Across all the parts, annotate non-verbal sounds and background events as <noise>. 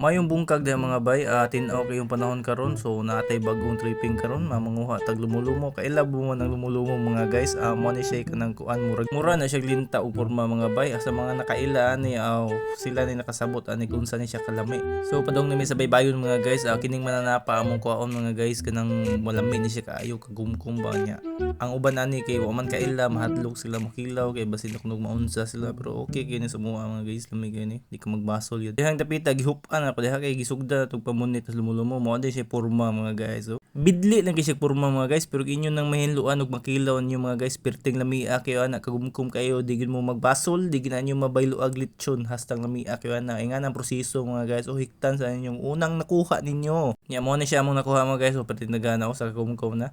Mayong bungkag dahil mga bay, uh, tinaw kayong panahon karon. So natay bagong tripping karon. Mamanguha tag lumulumo kailabo mo nang lumulumo mga guys. Uh, mo ni siya kanang kuan murag mura na siya linta og porma mga bay. Asa mga nakaila ni aw sila ni nakasabot ani kung ni siya kalami. So padong nami sa baybayon mga guys. Uh, kining mananapa among kuaon mga guys kanang malami ni siya kaayo kagumkum niya. Ang uban ani kay wa man kaila mahadlok sila makilaw kay basin kunog maunsa sila. Pero okay kini sa mga guys. Lamig gani di ka magbasol yun. Dihang tapita gihupan na diha kay gisugda tug pamunit tas lumulumo mo. Di siya porma mga guys so bidli lang kay siya porma mga guys pero inyo nang mahinluan ug makilaw niyo mga guys perting lamia kayo ana kagumkum kayo di mo magbasol di gid na niyo mabaylo ag litsyon hastang lamia kayo ana. Inga ang proseso mga guys o hiktan sa inyong unang nakuha ninyo. Nya mo ni siya among nakuha mga guys so pati nagana ako sa kagumkum na.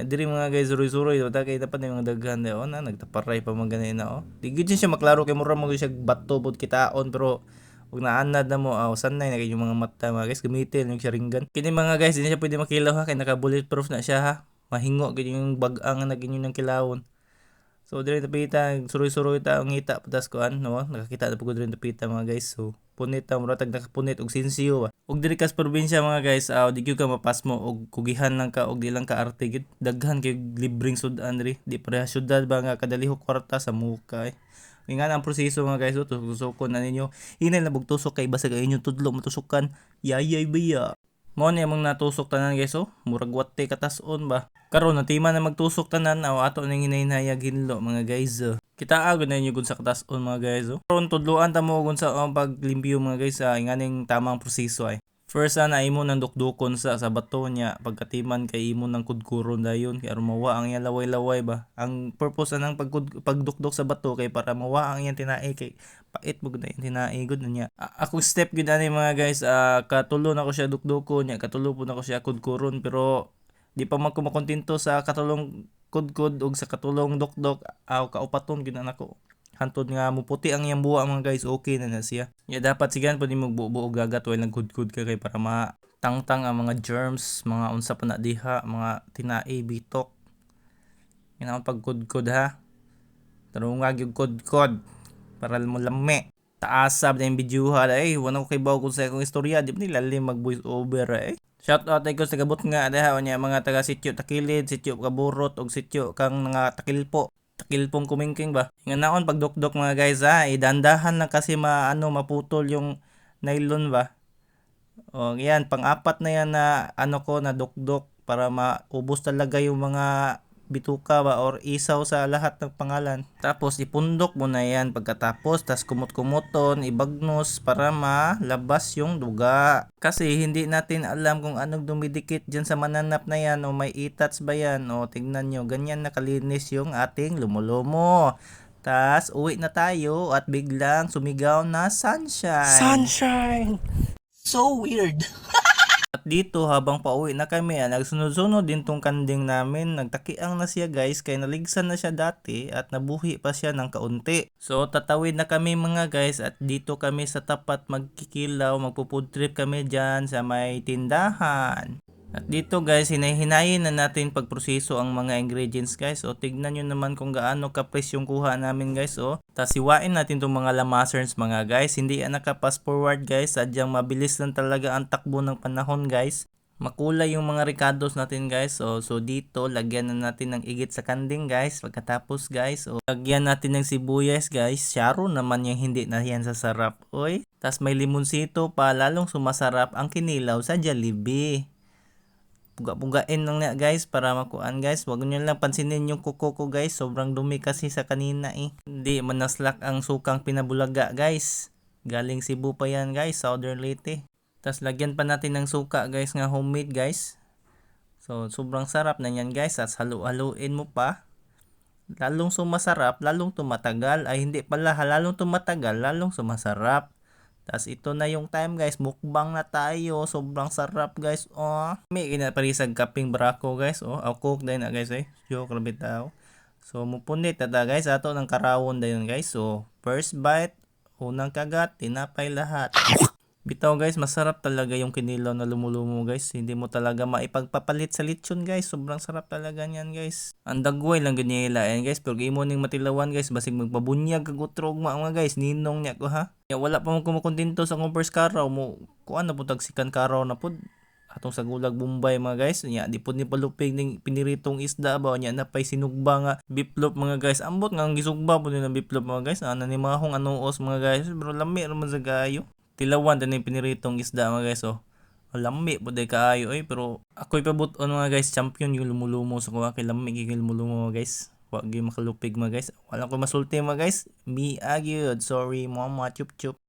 Yan diri mga guys suroy-suroy wala kay dapat na mga daghan na oh na nagtaparay pa mga ganay na oh. Di siya maklaro kay mura mo siya bato bud kitaon pero Huwag naanad na mo, aw, sanay na kayo mga mata mga guys, gamitin yung sharingan. Kini mga guys, hindi siya pwede makilaw ha, kay naka bulletproof na siya ha. Mahingo, ganyan yung bagang na ganyan yung kilawon. So, dire tapita, suroy-suroy ta ang ngita patas ko an, no? Nakakita na pugod dire tapita mga guys. So, punit ta mura tag nakapunit og sinsiyo ba. Og diri kas probinsya mga guys, aw di ka mapas mo og kugihan lang ka og di lang ka arte. Daghan kay libreng sudan diri. Di pareha syudad ba nga kadaliho kwarta sa muka eh. Nga ang proseso mga guys, so, tusukon na ninyo. Hinay na bugtusok kay basa kay inyong tudlo matusukan. Yayay biya. Mo ni among natusok tanan guys oh, murag wate katason ba. Karon natima na magtusok tanan aw ato ning hinahinayag hinlo mga guys. oh. Kita agad na inyo sa katason mga guys oh. Karon tudloan ta mo gun sa um, paglimpyo mga guys sa inganing tamang proseso ay. First na imo ng dukdukon sa sa bato niya pagkatiman kay imo ng kudkuron dayon kay aron mawa ang iya laway-laway ba. Ang purpose nang pagkud pagdukdok sa bato kay para mawa ang iyang tinai kay pait mo gud tinai gud na niya. A- ako step gud ani mga guys ah, katulo na ko siya dukdukon niya katulo po na ko siya kudkuron pero di pa man ko makontento sa katulong kudkud ug sa katulong dukdok aw kaupaton gid na nako hantod nga muputi ang iyang buwa mga guys. Okay na na siya. Ya dapat sigan pwede mo buo gagat while nagkudkud ka kay para matangtang ang mga germs mga unsa pa na diha mga tinai bitok. Yan ang pagkudkud ha? Tarungag yung kudkod para mo lami taasab na yung video ha ay wala ko kay bawo kung sa akong istorya di ba nilalim mag voice over eh? Shout out ay ko sa gabot nga daha nya mga taga sityo Takilid, sityo Kaburot ug sityo kang nga Takilpo takilpong kumingking ba. Nga naon pagdukdok mga guys ha, idandahan na kasi maano maputol yung nylon ba. O yan, pang-apat na yan na ano ko na dukdok para maubos talaga yung mga bituka ba or isaw sa lahat ng pangalan. Tapos ipundok mo na yan pagkatapos tas kumot-kumuton, ibagnos para malabas yung duga. Kasi hindi natin alam kung anong dumidikit dyan sa mananap na yan o may itats ba yan o tignan nyo ganyan nakalinis yung ating lumulumo. Tas uwi na tayo at biglang sumigaw na sunshine. Sunshine! So weird. <laughs> At dito habang pauwi na kami, ah, nagsunod-sunod din tong kanding namin. Nagtakiang na siya guys kay naligsan na siya dati at nabuhi pa siya ng kaunti. So tatawid na kami mga guys at dito kami sa tapat magkikilaw, magpo-food trip kami dyan sa may tindahan. At dito guys, hinahinayin na natin pagproseso ang mga ingredients guys. O tignan nyo naman kung gaano kapres yung kuha namin guys. O tas siwain natin itong mga lamasers mga guys. Hindi yan nakapass forward guys. Sadyang mabilis lang talaga ang takbo ng panahon guys. Makulay yung mga ricados natin guys. So, so dito, lagyan na natin ng igit sa kanding guys. Pagkatapos guys, o, lagyan natin ng sibuyas guys. Syaro naman yung hindi na yan sa sarap. Oy. Tas may limonsito pa, lalong sumasarap ang kinilaw sa Jollibee puga-pugain lang na guys para makuan guys. Wag niyo lang pansinin yung kuko ko guys. Sobrang dumi kasi sa kanina eh. Hindi manaslak ang sukang pinabulaga guys. Galing Cebu pa yan guys Southern Leyte. Tas lagyan pa natin ng suka guys nga homemade guys. So sobrang sarap na yan guys. At halu-haluin mo pa. Lalong sumasarap lalong tumatagal. Ay hindi pala. Lalong tumatagal lalong sumasarap tas ito na yung time guys, mukbang na tayo. Sobrang sarap guys. Oh. May ginaparisag kaping brako guys. Oh, I'll cook din na guys eh. Joke rabbit tao. So mupunit tada guys ato ng karawon dayon guys. So first bite, unang kagat, tinapay lahat. Bitaw guys, masarap talaga yung kinilaw na lumulumo guys. Hindi mo talaga maipagpapalit sa lechon guys. Sobrang sarap talaga niyan guys. Ang dagway lang ganyan guys. Pero imo ning matilawan guys. Basig magpabunyag kag utrog mga guys. Ninong niya ko ha. Ya, wala pa mo kumukontinto sa akong first karaw mo. Kuan na po tagsikan karaw na pod. Atong sa gulag Bombay mga guys. Nya di pod ni palupig ning piniritong isda ba nya na pay sinugba nga biplop mga guys. Ambot nga ang gisugba po nila biplop mga guys. Ana ni mga hong anuos mga guys. Pero lami ra man sa gayo tilawan yung piniritong isda mga guys oh. Lami po day kaayo. Eh pero ako'y pabuton mga guys champion yung lumulumo sa kuha. Kay lami kay lumulumo mga guys. Wag yung makalupig mga guys. Wala ko masulti mga guys. Mi agyud sorry mama chup chup